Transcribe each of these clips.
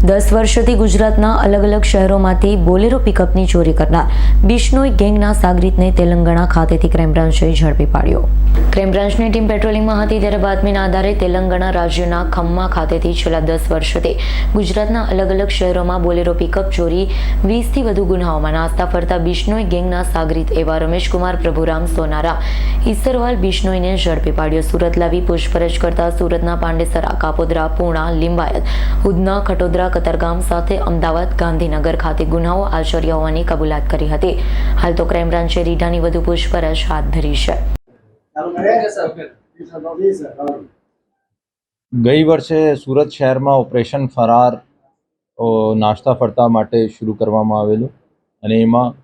દસ વર્ષથી ગુજરાતના અલગ અલગ શહેરોમાંથી બોલેરો પિકઅપની ચોરી કરનાર બિશ્નોઈ ગેંગના સાગરીતને તેલંગાણા ખાતેથી ક્રાઇમ ઝડપી પાડ્યો. ક્રાઇમ બ્રાન્ચની ટીમ પેટ્રોલિંગમાં હતી ત્યારે બાતમીના આધારે તેલંગાણા રાજ્યના ખમ્મા ખાતેથી છેલ્લા દસ વર્ષોથી ગુજરાતના અલગ અલગ શહેરોમાં બોલેરો પિકઅપ ચોરી વીસથી વધુ ગુનાઓમાં નાસ્તા ફરતા બિશ્નોઈ ગેંગના સાગરીત એવા રમેશકુમાર પ્રભુરામ સોનારા ઈસરવાલ બિશ્નોઈને ઝડપી પાડ્યો. સુરત લાવી પૂછપરછ કરતા સુરતના પાંડેસરા, કાપોદ્રા, પૂણા, લિંબાયત, ઉધના, ખટોદરા કતારગામ સાથે અમદાવાદ ગાંધીનગર ખાતે ગુનાઓ આચર્યા હોવાની કબૂલાત કરી હતી. હાલ તો ક્રાઇમ બ્રાન્ચે રીઢાની વધુ પૂછપરછ હાથ ધરી છે. ગઈ વર્ષે સુરત શહેરમાં ઓપરેશન ફરાર નાસ્તા ફરતા માટે શરૂ કરવામાં આવેલું અને એમાં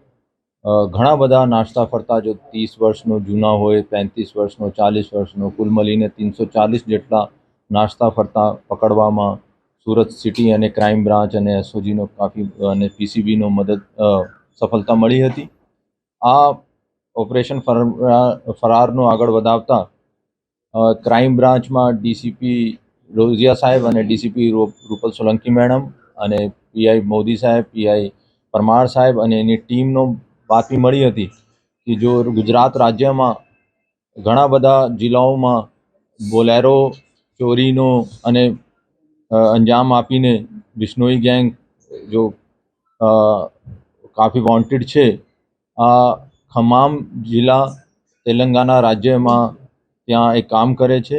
ઘણા બધા નાસ્તા ફરતા જો ત્રીસ વર્ષનો જૂના હોય, પેંત્રીસ વર્ષનો, ચાલીસ વર્ષનો, કુલ મળીને ત્રણસો ચાલીસ જેટલા નાસ્તા ફરતા પકડવામાં સુરત સિટી અને ક્રાઇમ બ્રાન્ચ અને એસઓજીનો કાફી, અને પીસીબીનો મદદ સફળતા મળી હતી. આ ઓપરેશન ફરાર ફરારનો આગળ વધાવતા ક્રાઇમ બ્રાન્ચમાં ડીસીપી રોઝિયા સાહેબ અને ડીસીપી રૂપલ સોલંકી મેડમ અને પીઆઈ મોદી સાહેબ, પીઆઈ પરમાર સાહેબ અને એની ટીમનો બાતમી મળી હતી કે જો ગુજરાત રાજ્યમાં ઘણા બધા જિલ્લાઓમાં બોલેરો, ચોરીનો અને અંજામ આપીને બિશ્નોઈ ગેંગ જો કાફી વોન્ટેડ છે, આ ખમામ જિલ્લા તેલંગાના રાજ્યમાં ત્યાં એ કામ કરે છે.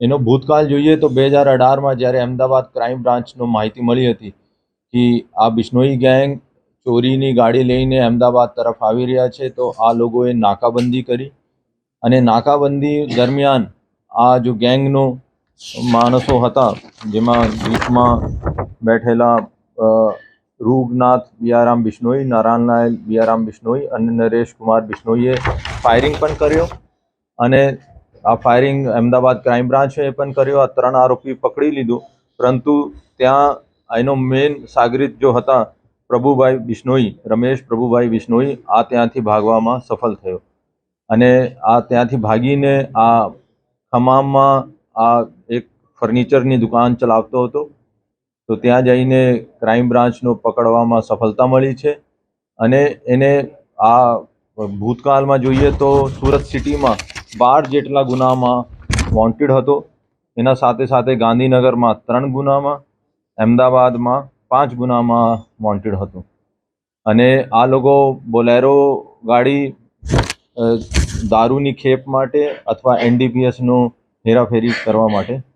એનો ભૂતકાળ જોઈએ તો બે હજાર અઢારમાં જ્યારે અમદાવાદ ક્રાઇમ બ્રાન્ચનો માહિતી મળી હતી કે આ બિશ્નોઈ ગેંગ ચોરીની ગાડી લઈને અમદાવાદ તરફ આવી રહ્યા છે, તો આ લોકોએ નાકાબંધી કરી. અને નાકાબંધી દરમિયાન આ જો ગેંગનો માણસો હતા જેમાં ગીતમાં બેઠેલા રૂગનાથ બિયારામ બિશ્નોઈ, નારાયણ બિયારામ બિશ્નોઈ અને નરેશ કુમાર બિશ્નોઈએ ફાયરિંગ પણ કર્યો અને આ ફાયરિંગ અમદાવાદ ક્રાઇમ બ્રાન્ચે પણ કર્યો. આ ત્રણ આરોપી પકડી લીધો. પરંતુ ત્યાં એનો મેઇન સાગરીત જો હતા પ્રભુભાઈ બિશ્નોઈ, રમેશ પ્રભુભાઈ બિશ્નોઈ, આ ત્યાંથી ભાગવામાં સફળ થયો. અને આ ત્યાંથી ભાગીને આ ખમામમાં આ ફર્નિચરની દુકાન ચલાવતો હતો. તો ત્યાં જઈને ક્રાઇમ બ્રાન્ચનો પકડવામાં સફળતા મળી છે અને એને આ ભૂતકાળમાં જોઈએ તો સુરત સિટીમાં બાર જેટલા ગુનામાં વોન્ટેડ હતો. એના સાથે સાથે ગાંધીનગરમાં ત્રણ ગુનામાં, અમદાવાદમાં પાંચ ગુનામાં વોન્ટેડ હતો. અને આ લોકો બોલેરો ગાડી દારૂની ખેપ માટે અથવા એનડીપીએસનું હેરાફેરી કરવા માટે